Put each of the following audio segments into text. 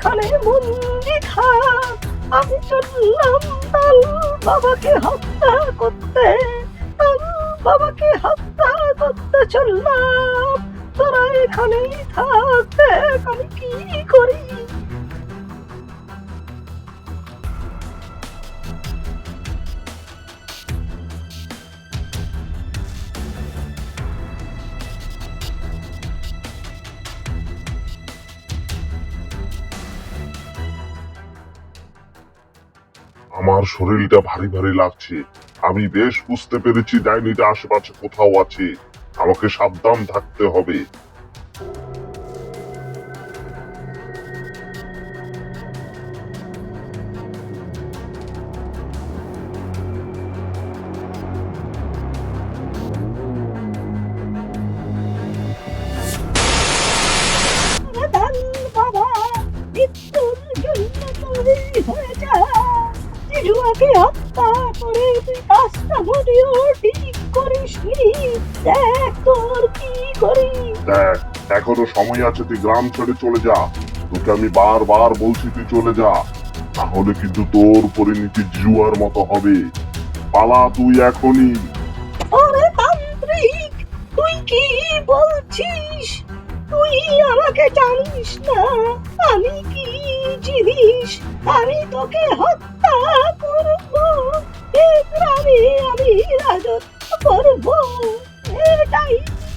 এখানে বন্দি থাক। আমি চললাম তাল বাবাকে হত্যা করতে। তাল বাবাকে হত্যা করতে চললাম। তোরা এখানেই থাক আমি কি আমার শরীরটা ভারী ভারী লাগছে। আমি বেশ বুঝতে পেরেছি ডাইনিটা আশেপাশে কোথাও আছে। আমাকে সাবধান থাকতে হবে। সময় আছে, তুই গ্রাম ছেড়ে চলে যা। তোকে আমি বারবার বলছি, তুই চলে যা। তাহলে কিন্তু তোর পরিণতি জুয়ার মতো হবে। পালা তুই এখনই। ওরে তান্ত্রিক, তুই কি বলছিস? তুই আমাকে জানিস না, আমি কি জিনিস? আমি তোকে হত্যা করব। এ গ্রামে আমি রাজত্ব করব। এটাই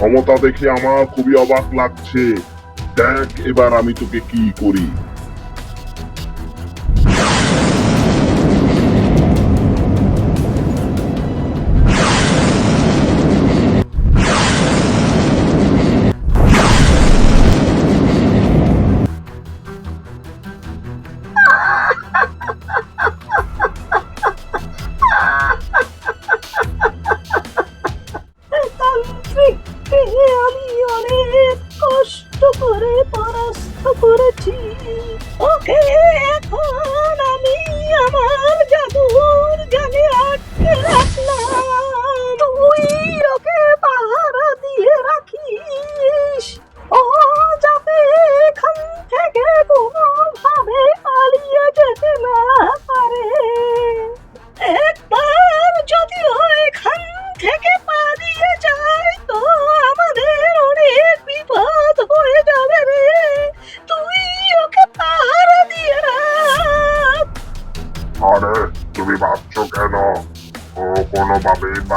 ক্ষমতা দেখে আমার খুবই অবাক লাগছে। দেখ এবার আমি তোকে কি করি।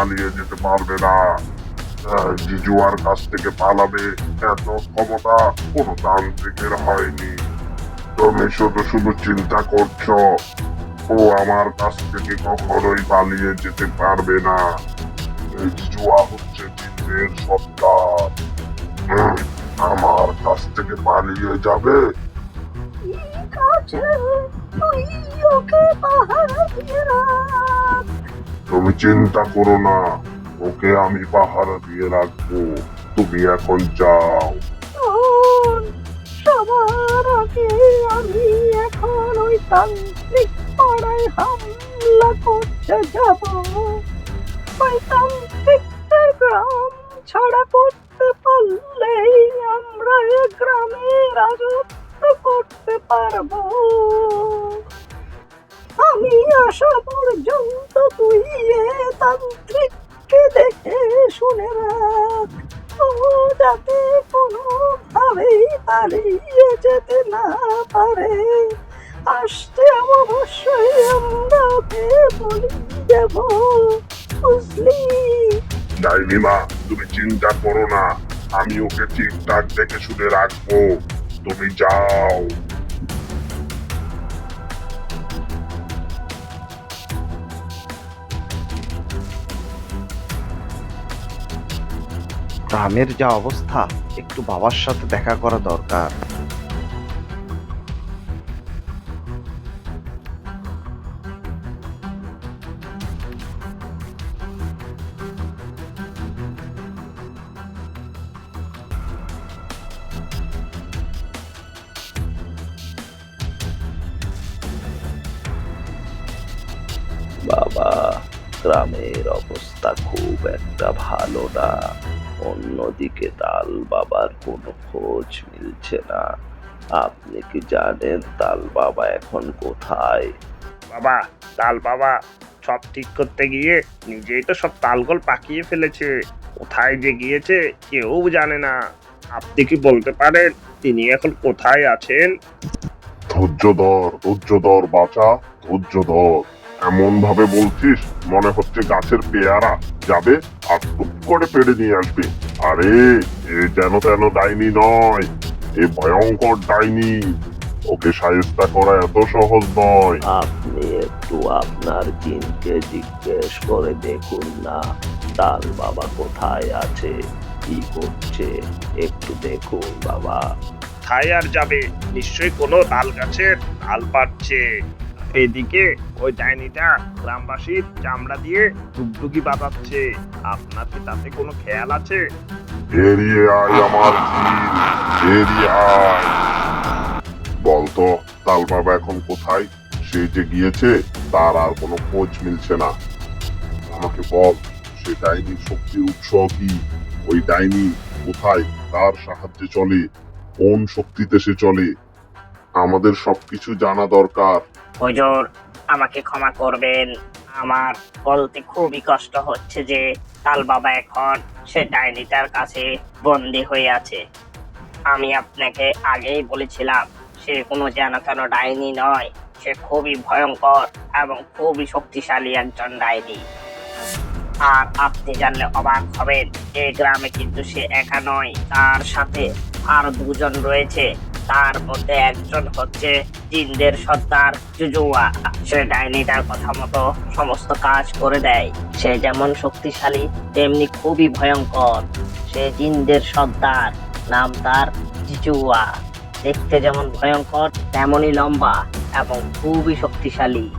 পালিয়ে যেতে পারবে না। জিজুয়ার কাছ থেকে পালাবে এত ক্ষমতা কোনো তান্ত্রিকের হয়নি। তুমি শুধু শুধু চিন্তা করছ ও আমার কাছ থেকে কখনোই পালিয়ে যেতে পারবে না। জিজুয়া হচ্ছে জিনের সত্তার। হুম, আমার কাছ থেকে পালিয়ে যাবে। ঠিক আছে ওকে দিয়ে রাখ। তুমি চিন্তা করো না। ওকে আমি পাহারা দিয়ে রাখব। তুমি এখন যাও। সবার আগে আমি এখন ওই তান্ত্রিক পাড়ায় হামলা করতে যাব। ওই তান্ত্রিকদের গ্রাম ছাড়া করতে পারলেই আমরা এ গ্রামে রাজত্ব করতে পারব। আমি আসা পর্যন্ত তুই এ তান্ত্রিককে দেখে শুনে রাখ। ও যাতে কোনোভাবেই পালিয়ে যেতে না পারে। আসতে অবশ্যই আমরা ওকে বলি দেব। বুঝলি? ডাইনিমা, তুমি চিন্তা করো না। আমি ওকে ঠিকঠাক দেখে শুনে রাখব। তুমি যাও। গ্রামের যা অবস্থা, একটু বাবার সাথে দেখা করা দরকার। বাবা, গ্রামের অবস্থা খুব একটা ভালো না। অন্যদিকে তাল বাবার কোনো খোঁজ মিলছে না। আপনি কি জানেন তাল বাবা এখন কোথায়? বাবা তাল বাবা সব ঠিক করতে গিয়ে নিজেই তো সব তালগোল পাকিয়ে ফেলেছে। কোথায় যে গিয়েছে কেউ জানে না। আপনি কি বলতে পারেন তিনি এখন কোথায় আছেন? ধৈর্য ধর ধৈর্য ধর বাঁচা ধৈর্য ধর। এমন ভাবে বলছিস মনে হচ্ছে গাছের পেয়ারা যাবে আর টুক করে পেড়ে নিয়ে আসবে। আরে এ যেন তেন ডাইনি নয় এ ভয়ঙ্কর ডাইনি। ওকে সাহেস্তা করা এত সহজ নয়। আপনি একটু আপনার জিনকে জিজ্ঞেস করে দেখুন না তার বাবা কোথায় আছে কি করছে একটু দেখুন বাবা। কোথায় আর যাবে নিশ্চয়ই কোনো তাল গাছের তাল পাচ্ছে এদিকে ওই ডাইনিটা গ্রামবাসীর চামড়া দিয়ে ডুগডুগি বাজাচ্ছে। আপনার কি তাতে কোনো খেয়াল আছে? এড়িয়ে আয় আমার এড়িয়ে আয়। বলতো তাল বাবা এখন কোথায়? সে যে গিয়েছে, তার আর কোনো খোঁজ মিলছে না। আমাকে বল, সে ডাইনির শক্তির উৎস কি? ওই ডাইনি কোথায়? তার সাহায্যে চলে? কোন শক্তিতে সে চলে? আমাদের সবকিছু জানা দরকার। হুজুর, আমাকে ক্ষমা করবেন। আমার বলতে খুবই কষ্ট হচ্ছে যে তাল বাবা এখন সে ডাইনিটার কাছে বন্দি হয়ে আছে। আমি আপনাকে আগেই বলেছিলাম, সে কোনো যেন কেন ডাইনি নয়। সে খুবই ভয়ঙ্কর এবং খুবই শক্তিশালী একজন ডাইনি। আর আপনি জানলে অবাক হবেন, এই গ্রামে কিন্তু সে একা নয়, তার সাথে আরও দুজন রয়েছে। তার মধ্যে একজন হচ্ছে জিনদের সর্দার জুজুয়া। সে ডাইনিটার কথা মতো সমস্ত কাজ করে দেয়। সে যেমন শক্তিশালী, তেমনি খুবই ভয়ঙ্কর। সে জিনদের সর্দার নাম তার জিজুয়া। দেখতে যেমন ভয়ঙ্কর, তেমনই লম্বা এবং খুবই শক্তিশালী।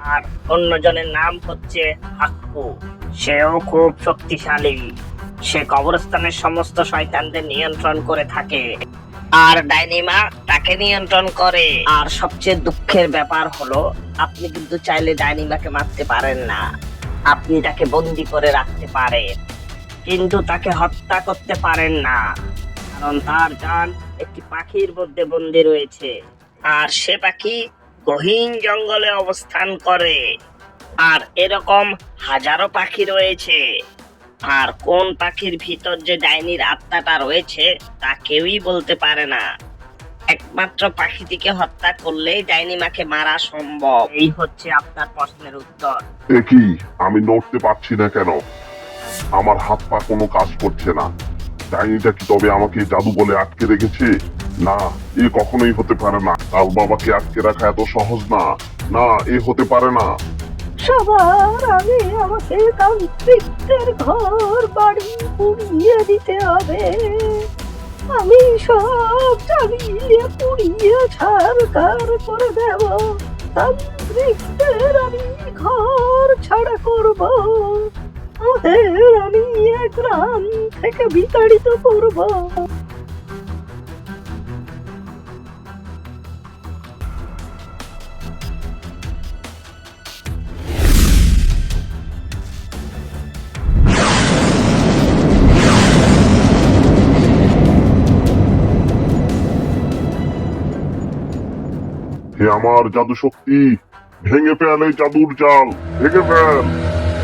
আর অন্যজনের নাম হচ্ছে হাক্কু। সেও খুব শক্তিশালী। সে কবরস্থানের সমস্ত শয়তানদের নিয়ন্ত্রণ করে থাকে। আর ডাইনিমা তাকে নিয়ন্ত্রণ করে। আর সবচেয়ে দুঃখের ব্যাপার হলো, আপনি কিন্তু চাইলে ডাইনিমাকে মারতে পারেন না। আপনি তাকে বন্দি করে রাখতে পারেন, কিন্তু তাকে হত্যা করতে পারেন না। কারণ তার জান একটি পাখির মধ্যে বন্দি রয়েছে, আর সে পাখি গহীন জঙ্গলে অবস্থান করে। আর এরকম হাজারো পাখি রয়েছে। আর কোন পাখির ভিতর যে ডাইনির আত্মাটা রয়েছে, তা কেউই বলতে পারে না। একমাত্র পাখিটিকে হত্যা করলেই ডাইনি মাকে মারা সম্ভব। এই হচ্ছে আপনার প্রশ্নের উত্তর। এ কি? আমি নড়তে পারছি না কেন? আমার হাত পা কোনো কাজ করছে না। ডাইনিটা কি তবে আমাকে জাদু বলে আটকে রেখেছে? না, এ কখনোই হতে পারে না। তাল বাবাকে আটকে রাখা এত সহজ না। না, এ হতে পারে না। সবার আগে আমাকে তান্ত্রিকদের ঘর বাড়ি পুড়িয়ে দিতে হবে। আমি সব জ্বালিয়ে পুড়িয়ে ছাড়কার করে দেব। তান্ত্রিকদের আমি ঘর ছাড়া করব। ওদের আমি এক গ্রাম থেকে বিতাড়িত করব। হে আমার জাদু শক্তি, ভেঙে ফেল জাদুর জাল, ভেঙে ফেল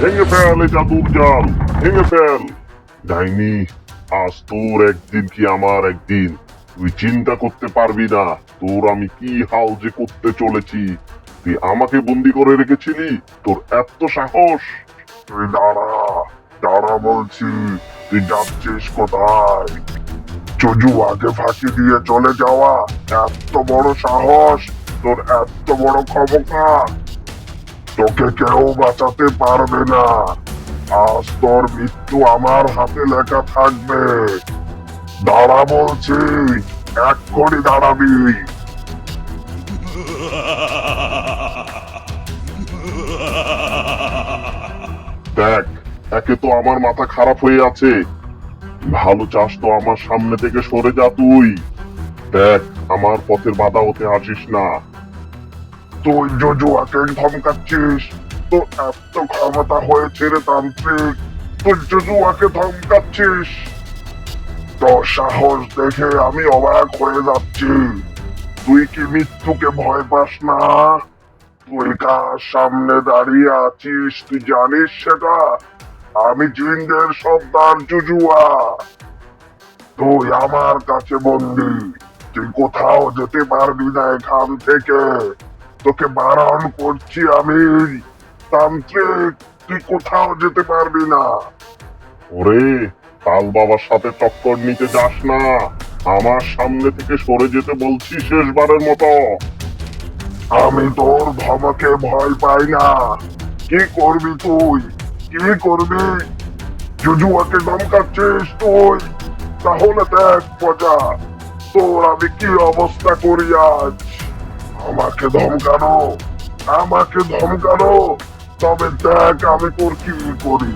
ভেঙে ফেল জাদুর জাল, ভেঙে ফেল। ডাইনি, আজ তোর একদিন কি আমার একদিন? তুই চিন্তা করতে পারবি না, তোর আমি কি হাল যে করতে চলেছি? তুই আমাকে বন্দি করে রেখেছিলি, তোর এত সাহস। তুই দাঁড়া দাঁড়া বলছি, তুই যাচ্ছিস কোথায়? চজু আগে ফাঁকি দিয়ে চলে যাওয়া, এত বড় সাহস। তোর এত বড় ক্ষমতা। তোকে কেউ বাঁচাতে পারবে না। আজ তোর মৃত্যু আমার হাতে লেখা থাকবে। দাঁড়া বলছি, এক্ষুনি দাঁড়াবি। দেখ, একে তো আমার মাথা খারাপ হয়ে আছে। ভালো চাস তো আমার সামনে থেকে সরে যা তুই। দেখ, আমার পথের বাধা হতে আসিস না। তুই ধমকাচ্ছিস এত ক্ষমতা হয়েছে রে তান্ত্রিক, তুই ধমকাচ্ছিস সাহস দেখে আমি অবাক হয়ে যাচ্ছি। তুই কি মৃত্যুকে ভয় পাস না? তুই কার সামনে দাঁড়িয়ে আছিস, তুই জানিস সেটা? আমি জিনদের সন্তান জুজুয়া। তুই আমার কাছে বন্দি। তুই কোথাও যেতে পারবি না এখান থেকে। তোকে বারণ করছি আমি। তান্ত্রিক তুই কোথাও যেতে পারবি না। ওরে কাল বাবার সাথে টক্কর নিতে যাস না। আমার সামনে থেকে সরে যেতে বলছি শেষবারের মতো। আমি তোর ধমকে ভয় পাই না। কি করবি তুই? কি করবি? জুজুয়াকে ধমকাচ্ছিস তুই? তাহলে দেখ মজা তোর আমি কি অবস্থা করি আজ? আমাকে ধমকানো আমাকে ধমকানো, তবে দেখ আমি তোর কি করি।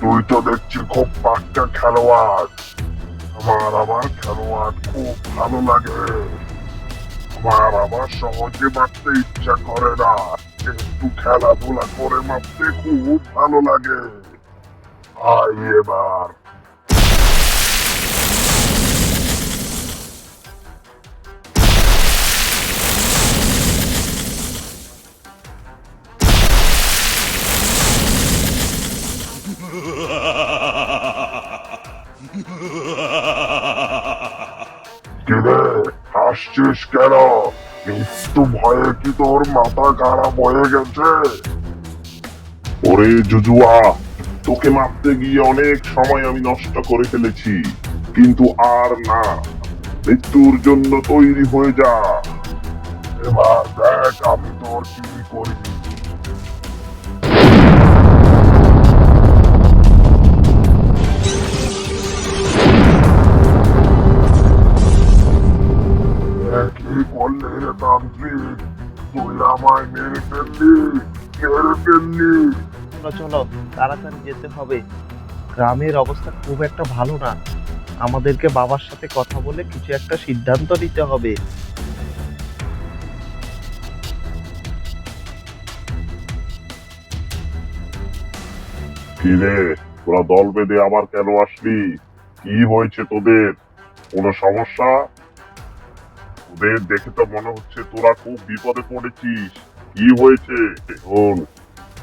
তুই তো দেখছি খুব পাক্কা খেলোয়াড়। আমার আমার খেলোয়াড় খুব ভালো লাগে। আমার আবার সহজে মারতে ইচ্ছা করে না। একটু খেলাধুলা করে মারতে খুব ভালো লাগে আই এবার কিরে হাসছিস কেন মৃত্যু ভয়ে কি তোর মাথা খারাপ হয়ে গেছে? ওরে জুজুয়া তোকে মারতে গিয়ে অনেক সময় আমি নষ্ট করে ফেলেছি, কিন্তু আর না। মৃত্যুর জন্য তৈরি হয়ে যা। এবার দেখ আমি তোর কি করি। করলে তান্ত্রিক তুই আমায় মেরে ফেললি মেরে ফেললি চলো চলো, তাড়াতাড়ি যেতে হবে। গ্রামের অবস্থা খুব একটা ভালো না। আমাদেরকে বাবার সাথে কথা বলে কিছু একটা সিদ্ধান্ত নিতে হবে। কিরে, তোরা দল বেঁধে আবার কেন আসলি? কি হয়েছে তোদের? কোনো সমস্যা? তোদের দেখে তো মনে হচ্ছে তোরা খুব বিপদে পড়েছিস। কি হয়েছে? শোন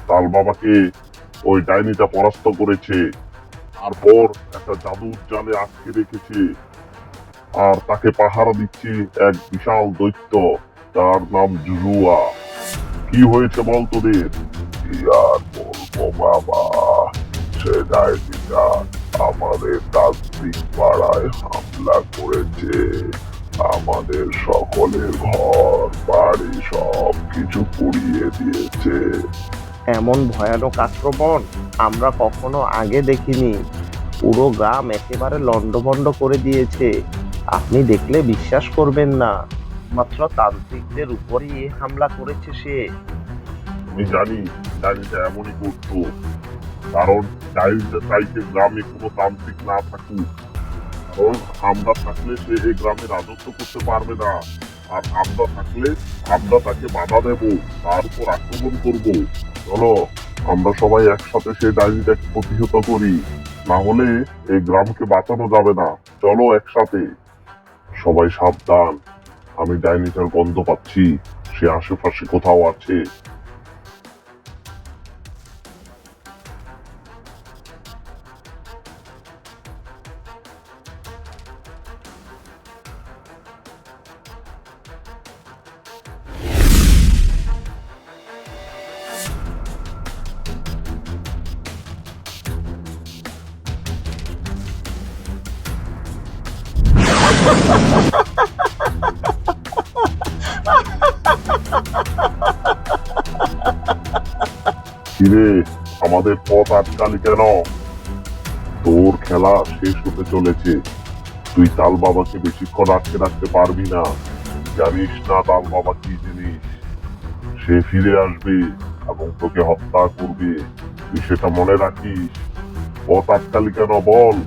তাল বাবাকে ওই ডাইনিটা পরাস্ত করেছে। তারপর একটা জাদুর জালে আটকে রেখেছে। আর তাকে পাহারা দিচ্ছে এক বিশাল দৈত্য তার নাম জুজুয়া। কি হয়েছে বল তোদের? আর বলব বাবা? সে ডাইনিটা আমাদের তান্ত্রিক পাড়ায় হামলা করেছে। আমাদের সকলের ঘর বাড়ি সব কিছু পুড়িয়ে দিয়েছে। এমন ভয়ানক আক্রমণ আমরা কখনো আগে দেখিনি। পুরো গ্রাম একেবারে লন্ডভন্ড করে দিয়েছে। আপনি দেখলে বিশ্বাস করবেন না মাত্র তান্ত্রিকদের উপরই এ হামলা করেছে সে। আমি জানি ডাইনিটা এমনই করতো। কারণ ডাইনিটা চাইতে গ্রামে কোনো তান্ত্রিক না থাকুক। কারণ আমরা থাকলে সে এই গ্রামে রাজত্ব করতে পারবে না। আর আমরা থাকলে আমরা তাকে বাধা দেব, তার উপর আক্রমণ করব। চলো, আমরা সবাই একসাথে সেই ডাইনিটাকে প্রতিহত করি। না হলে এই গ্রামকে বাঁচানো যাবে না। চলো একসাথে। সবাই সাবধান। আমি ডাইনিটার গন্ধ পাচ্ছি। সে আশেপাশে কোথাও আছে। আমাদের পথ আটকালি কেন? তোর খেলা শেষ হতে চলেছে। তুই তাল বাবাকে বেশিক্ষণ আটকে রাখতে পারবি না। জানিস না তাল বাবা কি জিনিস? সে ফিরে আসবে এবং তোকে হত্যা করবে। তুই সেটা মনে রাখিস। পথ আটকালি কেন বল?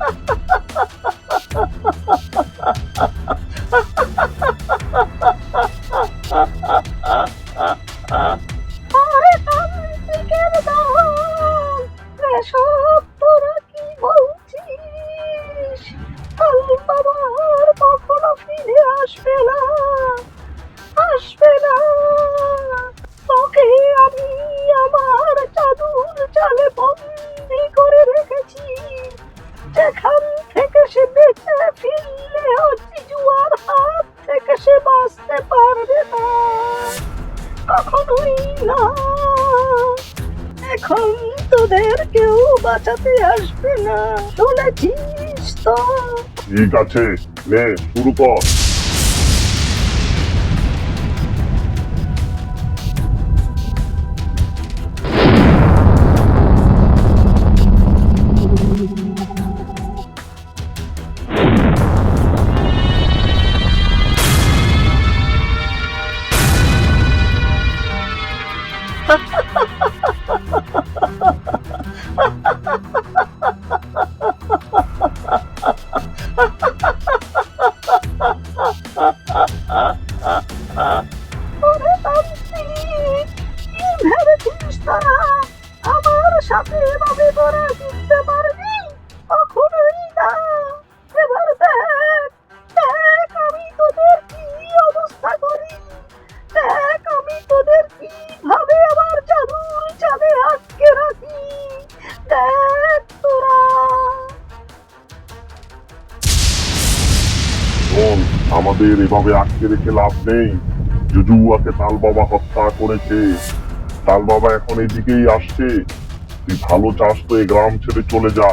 哈哈。তোদের কেউ বাঁচাতে আসবে না। শুনেছিস তো? ঠিক আছে নে শুরু এভাবে আটকে রেখে লাভ নেই। জুজুয়াকে তাল বাবা হত্যা করেছে। তাল বাবা এখন এদিকেই আসছে। তুই ভালো চাস তো এই গ্রাম ছেড়ে চলে যা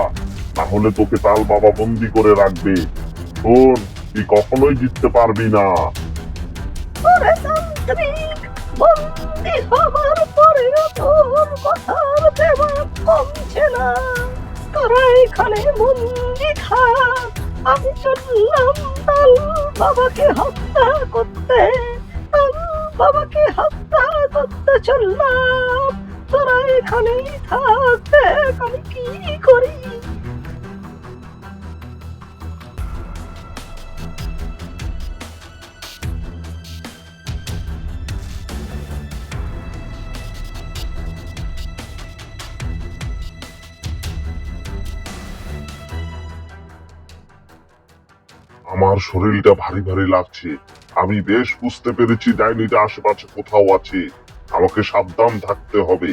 তাহলে তোকে তাল বাবা বন্দি করে রাখবে। শোন, তুই কখনোই জিততে পারবি না। এখানে থাক, আমি চললাম বাবাকে হত্যা করতে বাবাকে হত্যা করতে চললাম। তোরা এখানেই থাকতে আমি কি করি। আমার শরীরটা ভারী ভারী লাগছে। আমি বেশ বুঝতে পেরেছি ডাইনিটা আশেপাশে কোথাও আছে। আমাকে সাবধান থাকতে হবে।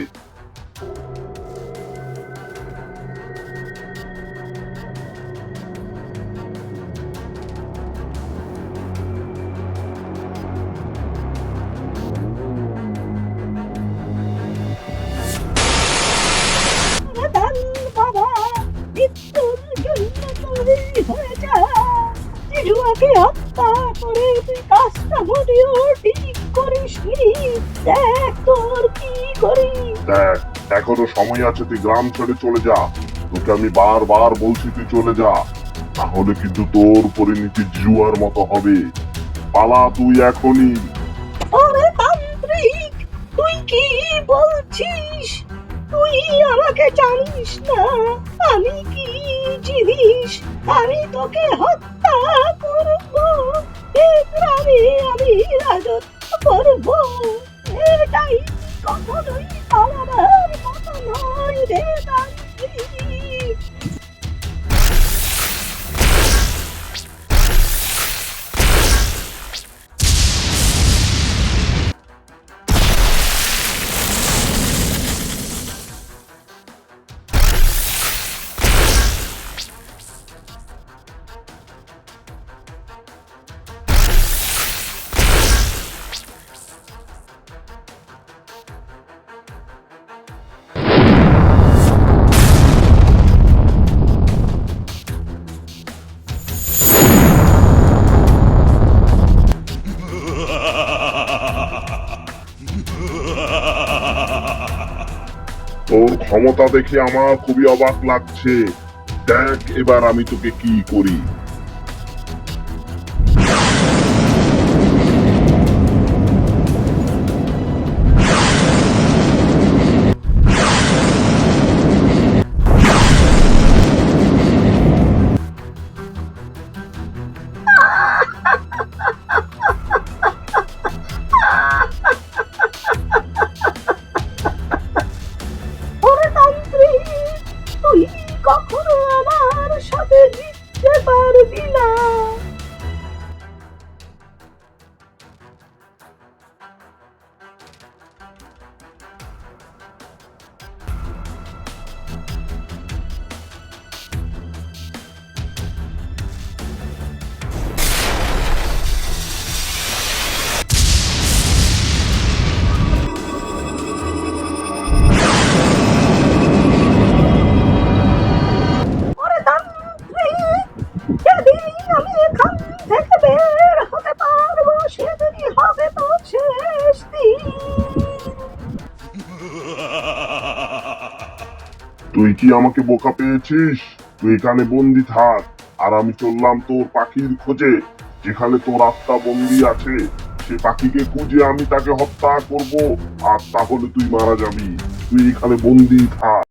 সময় আছে, তুই গ্রাম ছেড়ে চলে যা। তোকে আমি বারবার বলছি, তুই চলে যা। তাহলে কিন্তু তোর পরিণতি জুয়ার মতো হবে। পালা তুই এখনই। ওরে তান্ত্রিক, তুই কি বলছিস? তুই আমাকে জানিস না, আমি কি জিনিস? আমি তোকে হত্যা করব। এ গ্রামে আমি রাজত্ব করব। এটাই কখনোই পালাবার মতো নয় রে ক্ষমতা দেখে আমার খুবই অবাক লাগছে। দেখ এবার আমি তোকে কি করি। আমাকে বোকা পেয়েছিস? তুই এখানে বন্দি থাক। আর আমি চললাম তোর পাখির খোঁজে, যেখানে তোর আত্মা বন্দি আছে। সে পাখিকে খুঁজে আমি তাকে হত্যা করব। আর তাহলে তুই মারা যাবি। তুই এখানে বন্দি থাক।